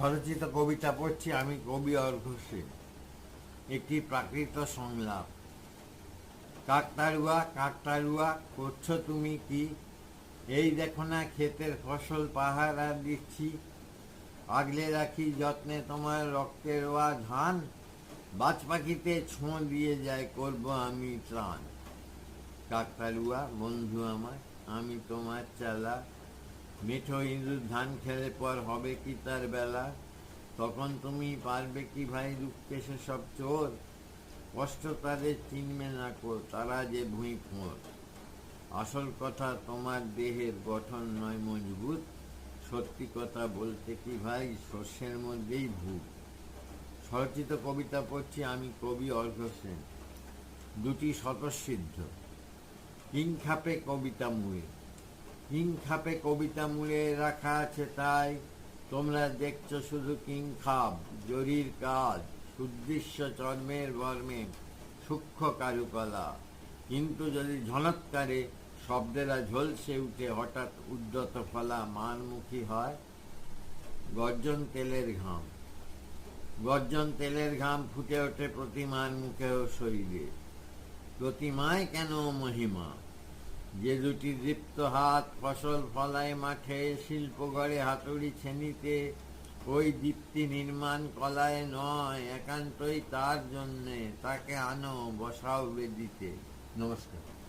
স্বরচিত কবিতা পড়ছি, আমি কবি অর্ঘ সেন একটি প্রাকৃত সংলাপ। কাকতারুয়া কাকতারুয়া করছ তুমি কি? এই দেখো না ক্ষেতের ফসল, পাহারা দিচ্ছি। আগলে রাখি যত্নে তোমার রক্তের ওয়া ধান বাজ পাখিতে ছোঁ দিয়ে যায় করব আমি ত্রাণ। কাকতারুয়া বন্ধু আমার আমি তোমার চালা। মিঠো ইঁদুর ধান খেলে পর হবে কি তার বেলা? তখন তুমি পারবে কি ভাই রুখতে সব চোর? কষ্ট তাদের চিনবে না কো তারা যে ভুঁই ফোঁর আসল কথা তোমার দেহের গঠন নয় মজবুত। সত্যি কথা বলতে কি ভাই শস্যের মধ্যেই ভূত। স্বরচিত কবিতা পড়ছি আমি কবি অর্ঘ সেন। দুটি স্বতঃসিদ্ধ। কিং খাপে কবিতা মুড়ে কিং খাপে কবিতা মুড়ে রাখা আছে তাই। তোমরা দেখছ শুধু কিং খাপ, জরির কাজ, সুদৃশ্য চর্মের বর্মে সূক্ষ্ম কারুকলা। কিন্তু যদি ঝনৎকারে শব্দেরা ঝলসে উঠে হঠাৎ উদ্যত ফলা মানমুখী হয়, গর্জন তেলের ঘাম। গর্জন তেলের ঘাম ফুটে ওঠে প্রতিমার মুখেও শরীরে। প্রতিমায় কেন মহিমা? যে দুটি দীপ্ত হাত ফসল ফলায় মাঠে শিল্প গড়ে হাতুড়ি ছেনিতে, ওই দীপ্তি নির্মাণ কলায় নয়, একান্তই তার জন্যে তাকে আনো বসাও বেদিতে। নমস্কার।